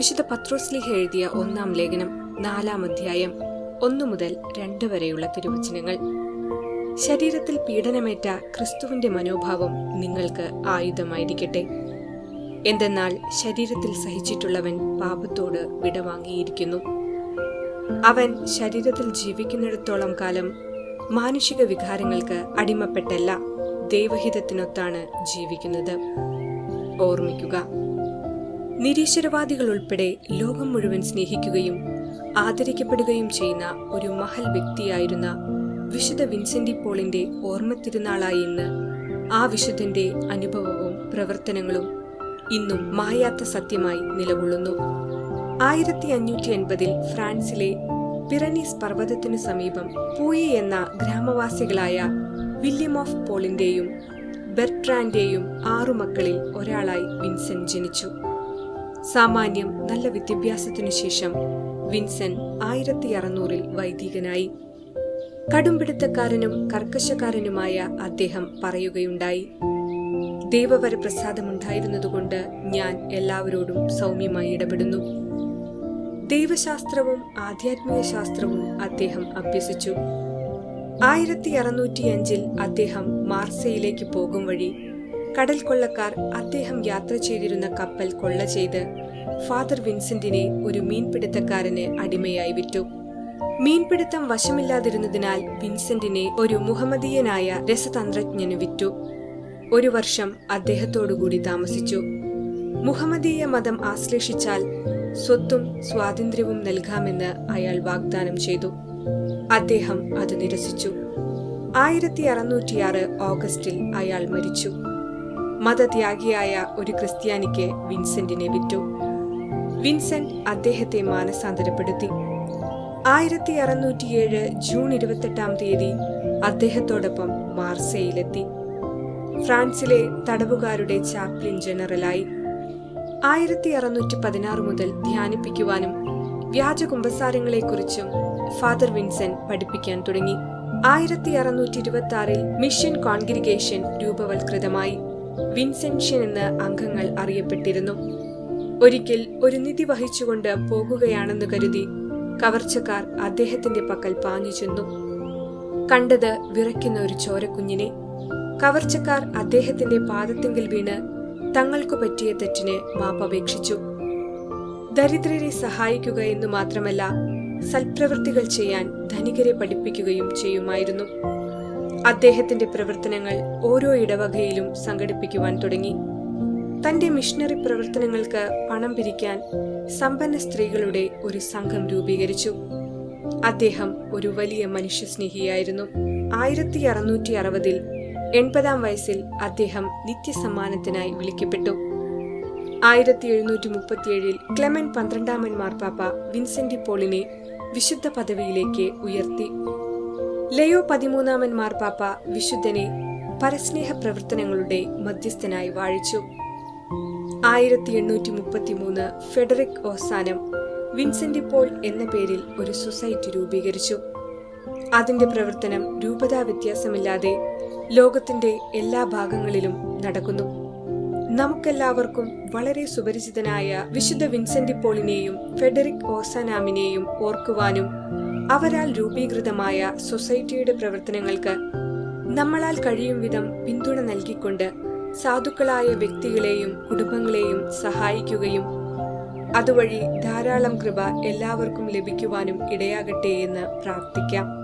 വിശുദ്ധ പത്രോസ്ലിഹ എഴുതിയ ഒന്നാം ലേഖനം നാലാം അധ്യായം ഒന്നു മുതൽ രണ്ട് വരെയുള്ള തിരുവചനങ്ങൾ. ശരീരത്തിൽ പീഡനമേറ്റ ക്രിസ്തുവിന്റെ മനോഭാവം നിങ്ങൾക്ക് ആയുധമായിരിക്കട്ടെ. എന്തെന്നാൽ ശരീരത്തിൽ സഹിച്ചിട്ടുള്ളവൻ പാപത്തോട് വിടവാങ്ങിയിരിക്കുന്നു. അവൻ ശരീരത്തിൽ ജീവിക്കുന്നിടത്തോളം കാലം മാനുഷിക വികാരങ്ങൾക്ക് അടിമപ്പെട്ടല്ല ദൈവഹിതത്തിനൊത്താണ് ജീവിക്കുന്നത്. ഓർമ്മിക്കുക നിരീശ്വരവാദികൾ ഉൾപ്പെടെ ലോകം മുഴുവൻ സ്നേഹിക്കുകയും ആദരിക്കപ്പെടുകയും ചെയ്യുന്ന ഒരു മഹൽ വ്യക്തിയായിരുന്ന വിശുദ്ധ വിൻസെന്റി പോളിന്റെ ഓർമ്മ തിരുനാളായി ഇന്ന് ആ വിശുദ്ധന്റെ അനുഭവവും പ്രവർത്തനങ്ങളും ഇന്നും മായാത്ത സത്യമായി നിലകൊള്ളുന്നു. ആയിരത്തി അഞ്ഞൂറ്റി എൺപതിൽ ഫ്രാൻസിലെ പിറനീസ് പർവതത്തിനു സമീപം പൂയി എന്ന ഗ്രാമവാസികളായ വില്യം ഓഫ് പോളിന്റെയും ബെർട്രാന്റെയും ആറു മക്കളിൽ ഒരാളായി വിൻസെന്റ് ജനിച്ചു. സാമാന്യം നല്ല വിദ്യാഭ്യാസത്തിനു ശേഷം വിൻസൻ ആയിരത്തി അറുന്നൂറിൽ വൈദികനായി. കടുംപിടുത്തക്കാരനും കർക്കശക്കാരനുമായ അദ്ദേഹം പറയുകയുണ്ടായി. ദൈവവര പ്രസാദമുണ്ടായിരുന്നതുകൊണ്ട് ഞാൻ എല്ലാവരോടും സൗമ്യമായി ഇടപെടുന്നു. ദൈവശാസ്ത്രവും ആധ്യാത്മിക ശാസ്ത്രവും അദ്ദേഹം അഭ്യസിച്ചു. ആയിരത്തി അറുന്നൂറ്റി അഞ്ചിൽ അദ്ദേഹം മാർസയിലേക്ക് പോകും വഴി കടൽ കൊള്ളക്കാർ അദ്ദേഹം യാത്ര ചെയ്തിരുന്ന കപ്പൽ കൊള്ള ചെയ്ത് ഫാദർ വിൻസെന്റിനെ ഒരു മീൻപിടുത്തക്കാരന് അടിമയായി വിറ്റു. മീൻപിടുത്തം വശമില്ലാതിരുന്നതിനാൽ വിൻസെന്റിനെ ഒരു മുഹമ്മദീയനായ രസതന്ത്രജ്ഞന് വിറ്റു. ഒരു വർഷം അദ്ദേഹത്തോടുകൂടി താമസിച്ചു. മുഹമ്മദീയ മതം ആശ്ലേഷിച്ചാൽ സ്വത്തും സ്വാതന്ത്ര്യവും നൽകാമെന്ന് അയാൾ വാഗ്ദാനം ചെയ്തു. അദ്ദേഹം അത് നിരസിച്ചു. ആയിരത്തി അറുന്നൂറ്റിയാറ് ഓഗസ്റ്റിൽ അയാൾ മരിച്ചു. മതത്യാഗിയായ ഒരു ക്രിസ്ത്യാനിക്ക് വിൻസെന്റിനെ വിറ്റു. വിൻസെന്റ് അദ്ദേഹത്തെ മാനസാന്തരപ്പെടുത്തി. ആയിരത്തി അറുന്നൂറ്റിയേഴ് ജൂൺ ഇരുപത്തെട്ടാം തീയതി അദ്ദേഹത്തോടൊപ്പം മാർസയിലെത്തി. ഫ്രാൻസിലെ തടവുകാരുടെ ചാപ്ലിൻ ജനറലായി. ആയിരത്തി അറുന്നൂറ്റി പതിനാറ് മുതൽ ധ്യാനിപ്പിക്കുവാനും വ്യാജ കുമ്പസാരങ്ങളെക്കുറിച്ചും ഫാദർ വിൻസെന്റ് പഠിപ്പിക്കാൻ തുടങ്ങി. ആയിരത്തി അറുന്നൂറ്റി ഇരുപത്തി ആറിൽ മിഷൻ കോൺഗ്രിഗേഷൻ രൂപവൽകൃതമായി വിൻസെൻഷ്യൻ എന്ന് അംഗങ്ങൾ അറിയപ്പെട്ടിരുന്നു. ഒരിക്കൽ ഒരു നിധി വഹിച്ചുകൊണ്ട് പോകുകയാണെന്ന് കരുതി കവർച്ചക്കാർ അദ്ദേഹത്തിന്റെ പക്കൽ പാഞ്ഞു ചെന്നു. കണ്ടത് വിറയ്ക്കുന്ന ഒരു ചോരക്കുഞ്ഞിനെ. കവർച്ചക്കാർ അദ്ദേഹത്തിന്റെ പാദത്തെങ്കിൽ വീണ് തങ്ങൾക്കു പറ്റിയ തെറ്റിന് മാപ്പപേക്ഷിച്ചു. ദരിദ്രരെ സഹായിക്കുക എന്നു മാത്രമല്ല സൽപ്രവൃത്തികൾ ചെയ്യാൻ ധനികരെ പഠിപ്പിക്കുകയും ചെയ്യുമായിരുന്നു. അദ്ദേഹത്തിന്റെ പ്രവർത്തനങ്ങൾ ഓരോ ഇടവകയിലും സംഘടിപ്പിക്കുവാൻ തുടങ്ങി. തന്റെ മിഷണറി പ്രവർത്തനങ്ങൾക്ക് പണം പിരിക്കാൻ സമ്പന്ന സ്ത്രീകളുടെ ഒരു സംഘം രൂപീകരിച്ചു. അദ്ദേഹം ഒരു വലിയ മനുഷ്യസ്നേഹിയായിരുന്നു. ആയിരത്തി അറുന്നൂറ്റി അറുപതിൽ എൺപതാം വയസ്സിൽ അദ്ദേഹം നിത്യസമ്മാനത്തിനായി വിളിക്കപ്പെട്ടു. ആയിരത്തി എഴുന്നൂറ്റി മുപ്പത്തിയേഴിൽ ക്ലെമൻ പന്ത്രണ്ടാമൻ മാർപ്പാപ്പ വിൻസെന്റി പോളിനെ വിശുദ്ധ പദവിയിലേക്ക് ഉയർത്തി. ലയോ പതിമൂന്നാമൻ മാർപ്പാപ്പ വിശുദ്ധനെ പരസ്നേഹ പ്രവർത്തനങ്ങളുടെ മധ്യസ്ഥനായി വാഴിച്ചു. ആയിരത്തി എണ്ണൂറ്റി മുപ്പത്തി മൂന്ന് ഫെഡറിക് ഓസാനം വിൻസെന്റ് പോൾ എന്ന പേരിൽ ഒരു സൊസൈറ്റി രൂപീകരിച്ചു. അതിന്റെ പ്രവർത്തനം രൂപതാ വ്യത്യാസമില്ലാതെ ലോകത്തിന്റെ എല്ലാ ഭാഗങ്ങളിലും നടക്കുന്നു. നമുക്കെല്ലാവർക്കും വളരെ സുപരിചിതനായ വിശുദ്ധ വിൻസെന്റ് പോളിനെയും ഫെഡറിക് ഓസാനാമിനെയും ഓർക്കുവാനും അവരാൽ രൂപീകൃതമായ സൊസൈറ്റിയുടെ പ്രവർത്തനങ്ങൾക്ക് നമ്മളാൽ കഴിയും വിധം പിന്തുണ നൽകിക്കൊണ്ട് സാധുക്കളായ വ്യക്തികളെയും കുടുംബങ്ങളെയും സഹായിക്കുകയും അതുവഴി ധാരാളം കൃപ എല്ലാവർക്കും ലഭിക്കുവാനും ഇടയാകട്ടെ എന്ന് പ്രാർത്ഥിക്കാം.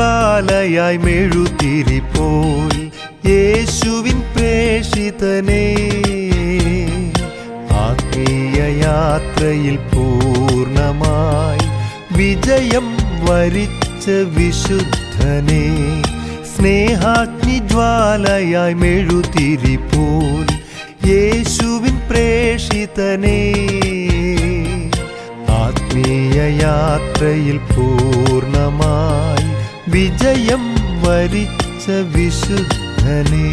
സ്നേഹാഗ്നിജ്വാലയായി മെഴുതിരിപ്പോയി യേശുവിൻ പ്രേഷിതനേ ആത്മീയ യാത്രയിൽ പൂർണമായി വിജയം വരിച്ച വിശുദ്ധനെ. സ്നേഹാഗ്നി ജ്വാലയായി യേശുവിൻ പ്രേഷിതനേ ആത്മീയ യാത്രയിൽ പൂർണമായി വിജയം വരിച്ച വിശുദ്ധനേ.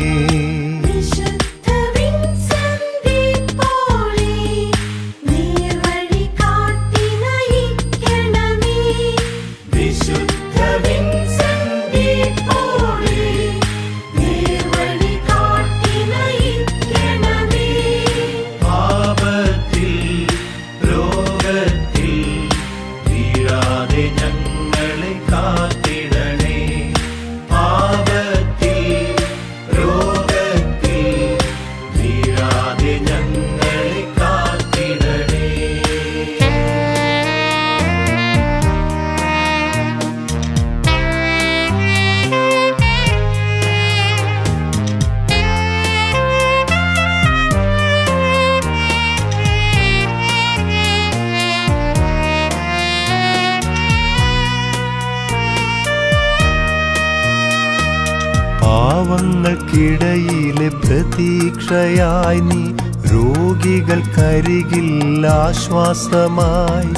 പ്രതീക്ഷയായി നീ രോഗികൾക്കരികിൽ ആശ്വാസമായി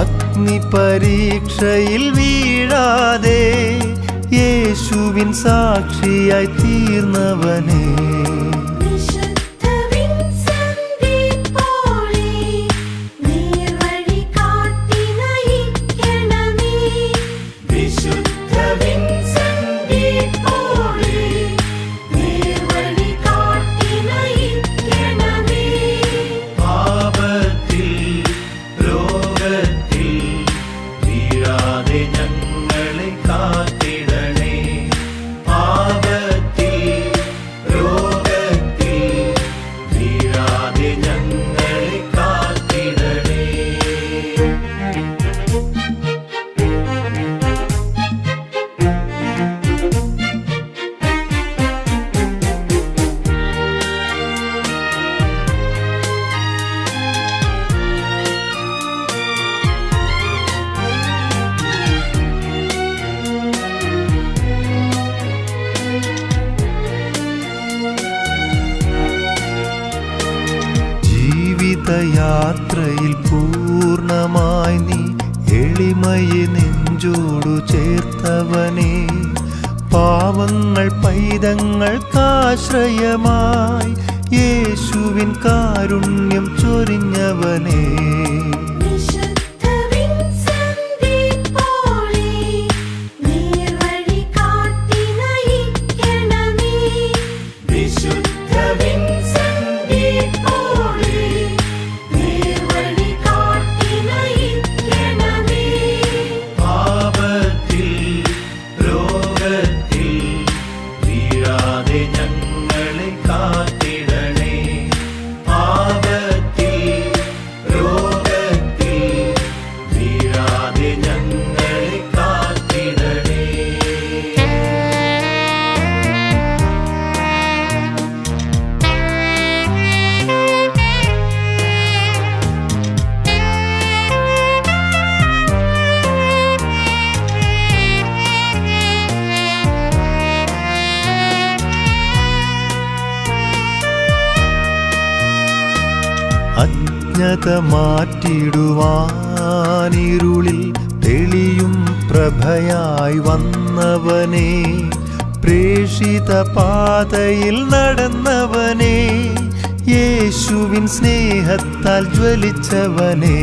അഗ്നി പരീക്ഷയിൽ വീഴാതെ യേശുവിൻ സാക്ഷിയായി തീർന്നവനേ. ജീവിതയാത്രയിൽ പൂർണമായി നീ എളിമയെ നെഞ്ചോടു ചേർത്തവനേ. പാവങ്ങൾ പൈതങ്ങൾക്കാശ്രയമായി യേശുവിൻ കാരുണ്യം ചൊരിഞ്ഞവനേ. അജ്ഞത മാറ്റിടുവാനിരുളിൽ തെളിയും പ്രഭയായി വന്നവനേ പ്രേഷിത പാതയിൽ നടന്നവനേ യേശുവിൻ സ്നേഹത്താൽ ജ്വലിച്ചവനേ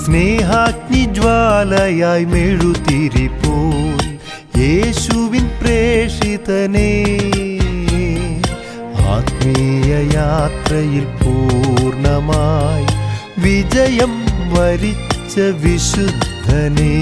സ്നേഹാഗ്നി ജ്വാലയായി മെഴുതിരിപ്പോൽ യേശുവിൻ പ്രേഷിതനേ ആത്മീയ യാത്രയിൽ പൂർണമായി വിജയം വരിച്ച വിശുദ്ധനേ.